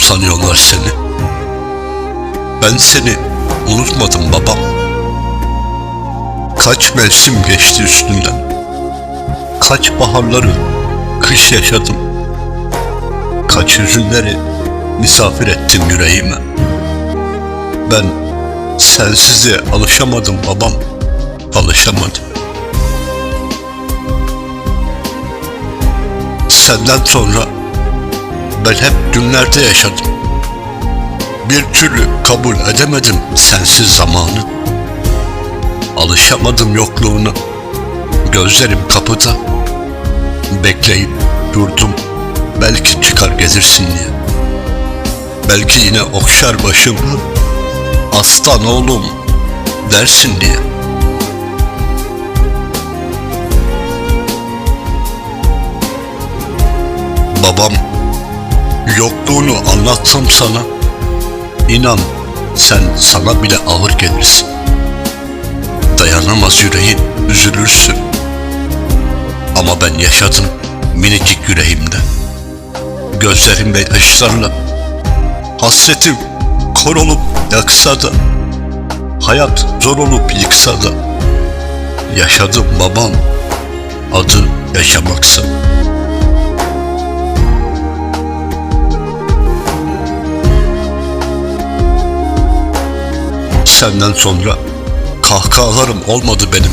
sanıyorlar seni. Ben seni unutmadım babam. Kaç mevsim geçti üstünden. Kaç baharları kış yaşadım. Kaç hüzünleri misafir ettim yüreğime. Ben sensize alışamadım babam. Alışamadım. Senden sonra ben hep günlerde yaşadım. Bir türlü kabul edemedim sensiz zamanı. Alışamadım yokluğuna. Gözlerim kapıda. Bekleyip durdum. Belki çıkar gelirsin diye. Belki yine okşar başımı. Aslan oğlum dersin diye. Anlatsam sana inan sen sana bile ağır gelirsin. Dayanamaz yüreğin üzülürsün. Ama ben yaşadım minicik yüreğimde. Gözlerimde yaşlarla hasretim kor olup yaksa da hayat zor olup yıksa da yaşadım babam adı yaşamaksa. Senden sonra kahkahalarım olmadı benim.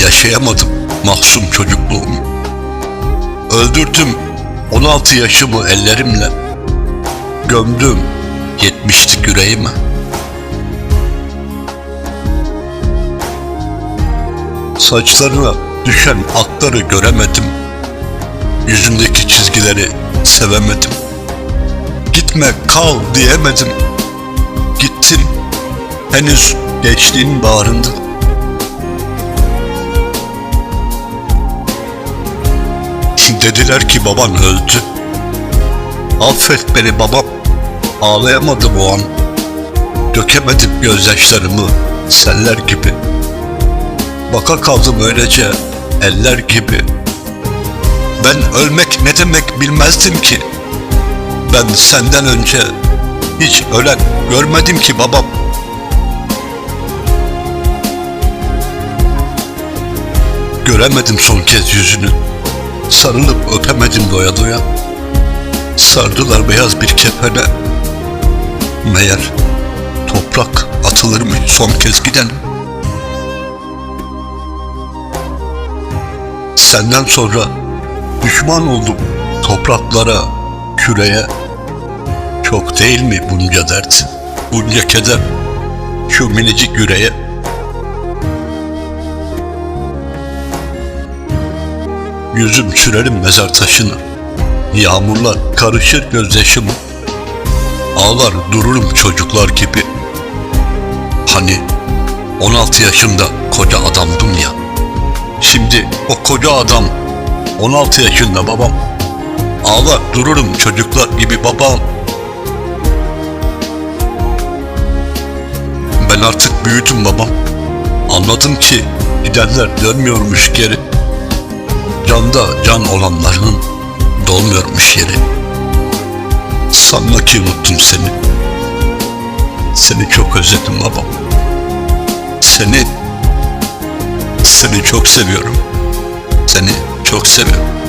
Yaşayamadım mahzun çocukluğumu. Öldürdüm 16 yaşımı ellerimle. Gömdüm yetmişlik yüreğime. Saçlarına düşen akları göremedim. Yüzündeki çizgileri sevemedim. Gitme kal diyemedim. Henüz gençliğin bağrında. Dediler ki baban öldü. Affet beni babam. Ağlayamadım o an. Dökemedim gözyaşlarımı seller gibi. Baka kaldım öylece eller gibi. Ben ölmek ne demek bilmezdim ki. Ben senden önce hiç ölen görmedim ki babam. Göremedim son kez yüzünü. Sarılıp öpemedim doya doya. Sardılar beyaz bir kefene. Meğer toprak atılırmış son kez giden. Senden sonra düşman oldum topraklara, küreye. Çok değil mi bunca dert, bunca keder şu minicik yüreğe? Yüzüm sürerim mezar taşına. Yağmurlar karışır gözyaşıma. Ağlar dururum çocuklar gibi. Hani 16 yaşında koca adamdım ya. Şimdi o koca adam 16 yaşında babam. Ağlar dururum çocuklar gibi babam. Ben artık büyüdüm babam. Anladım ki gidenler dönmüyormuş geri. Canda can olanların dolmuyormuş yeri. Sanma ki unuttum seni. Seni çok özledim babam. Seni, seni çok seviyorum. Seni çok seviyorum.